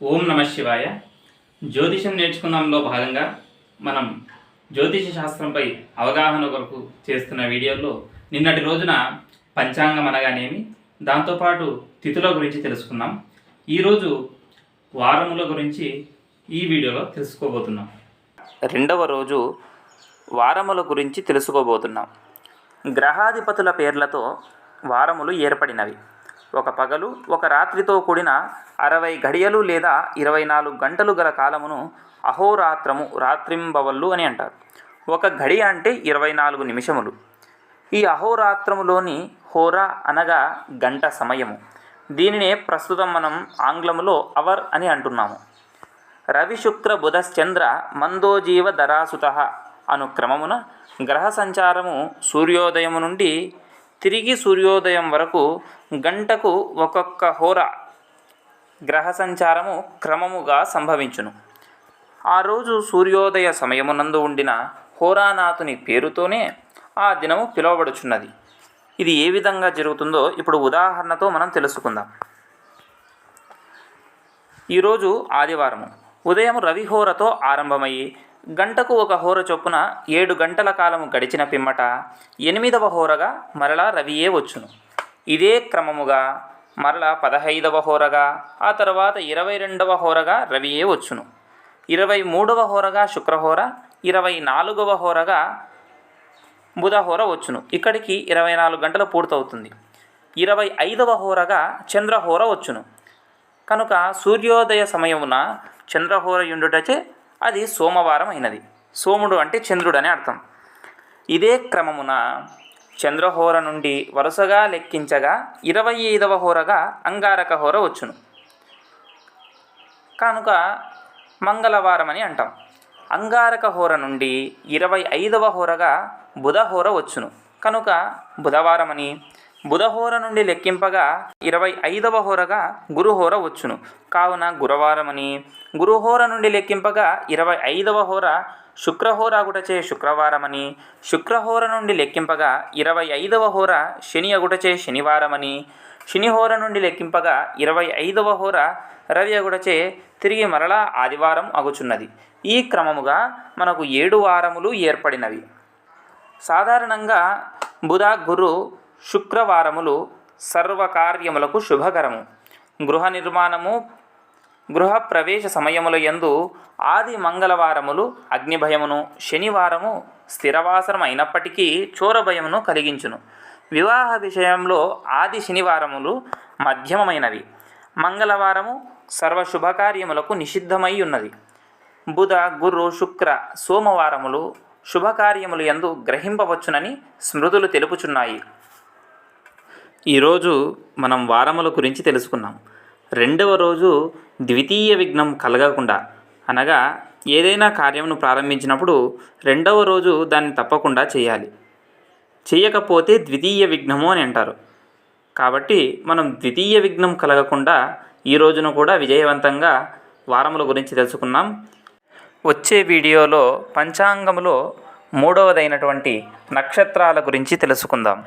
ఓం నమ శివాయ. జ్యోతిషం నేర్చుకున్నాంలో భాగంగా మనం జ్యోతిష శాస్త్రంపై అవగాహన కొరకు చేస్తున్న వీడియోలో నిన్నటి రోజున పంచాంగం అనగానేమి దాంతోపాటు తిథుల గురించి తెలుసుకున్నాం ఈరోజు వారముల గురించి ఈ వీడియోలో తెలుసుకోబోతున్నాం. రెండవ రోజు వారముల గురించి తెలుసుకోబోతున్నాం. గ్రహాధిపతుల పేర్లతో వారములు ఏర్పడినవి. ఒక పగలు ఒక రాత్రితో కూడిన అరవై గడియలు లేదా ఇరవై నాలుగు గంటలు గల కాలమును అహోరాత్రము రాత్రింబవళ్ళు అని అంటారు. ఒక ఘడి అంటే ఇరవై నాలుగు నిమిషములు. ఈ అహోరాత్రములోని హోరా అనగా గంట సమయము. దీనినే ప్రస్తుతం మనం ఆంగ్లములో అవర్ అని అంటున్నాము. రవి శుక్ర బుధశ్చంద్ర మందోజీవ ధరాసుత అను క్రమమున గ్రహ సంచారము సూర్యోదయము నుండి తిరిగి సూర్యోదయం వరకు గంటకు ఒక్కొక్క హోర గ్రహ సంచారము క్రమముగా సంభవించును. ఆ రోజు సూర్యోదయ సమయమునందు ఉండిన హోరానాథుని పేరుతోనే ఆ దినము పిలువబడుచున్నది. ఇది ఏ విధంగా జరుగుతుందో ఇప్పుడు ఉదాహరణతో మనం తెలుసుకుందాం. ఈరోజు ఆదివారము. ఉదయం రవిహోరతో ఆరంభమయ్యి గంటకు ఒక హోర చొప్పున ఏడు గంటల కాలము గడిచిన పిమ్మట ఎనిమిదవ హోరగా మరలా రవియే వచ్చును. ఇదే క్రమముగా మరలా పదహైదవ హోరగా ఆ తర్వాత ఇరవై రెండవ హోరగా రవియే వచ్చును. ఇరవై మూడవ హోరగా శుక్రహోర ఇరవై నాలుగవ హోరగా బుధహోర వచ్చును. ఇక్కడికి ఇరవై నాలుగు గంటలు పూర్తవుతుంది. ఇరవై ఐదవ హోరగా చంద్రహోర వచ్చును. కనుక సూర్యోదయ సమయమున చంద్రహోర యుండుటచే అది సోమవారం అయినది సోముడు అంటే చంద్రుడు అని అర్థం. ఇదే క్రమమున చంద్రహోర నుండి వరుసగా లెక్కించగా ఇరవై ఐదవ హోరగా అంగారక హోర వచ్చును. కనుక మంగళవారం అని అంటాం. అంగారక హోర నుండి ఇరవై ఐదవ హోరగా బుధహోర వచ్చును. కనుక బుధవారమని బుధహోర నుండి లెక్కింపగా ఇరవై ఐదవ హోరగా గురుహోర వచ్చును. కావున గురువారమని. గురుహోర నుండి లెక్కింపగా ఇరవై ఐదవ హోర శుక్రహోరాగుటచే శుక్రవారమని. శుక్రహోర నుండి లెక్కింపగా ఇరవై ఐదవ హోర శని అగుటచే శనివారమని. శనిహోర నుండి లెక్కింపగా ఇరవై ఐదవ హోర రవి అగుటచే తిరిగి మరలా ఆదివారం అగుచున్నది. ఈ క్రమముగా మనకు ఏడు వారములు ఏర్పడినవి. సాధారణంగా బుధ గురు శుక్రవారములు సర్వకార్యములకు శుభకరము. గృహ నిర్మాణము గృహ ప్రవేశ సమయముల యందు ఆది మంగళవారములు అగ్నిభయమును శనివారము స్థిరవాసనం అయినప్పటికీ చోరభయమును కలిగించును. వివాహ విషయంలో ఆది శనివారములు మధ్యమమైనవి. మంగళవారము సర్వ శుభకార్యములకు నిషిద్ధమై ఉన్నది బుధ గురు శుక్ర సోమవారములు శుభకార్యములు యందు గ్రహింపవచ్చునని స్మృతులు తెలుపుచున్నాయి. ఈరోజు మనం వారముల గురించి తెలుసుకున్నాం. రెండవ రోజు ద్వితీయ విఘ్నం కలగకుండా అనగా ఏదైనా కార్యమును ప్రారంభించినప్పుడు రెండవ రోజు దాన్ని తప్పకుండా చేయాలి. చేయకపోతే ద్వితీయ విఘ్నము అని అంటారు. కాబట్టి మనం ద్వితీయ విఘ్నం కలగకుండా ఈ రోజున కూడా విజయవంతంగా వారముల గురించి తెలుసుకున్నాం. వచ్చే వీడియోలో పంచాంగములో మూడవదైనటువంటి నక్షత్రాల గురించి తెలుసుకుందాం.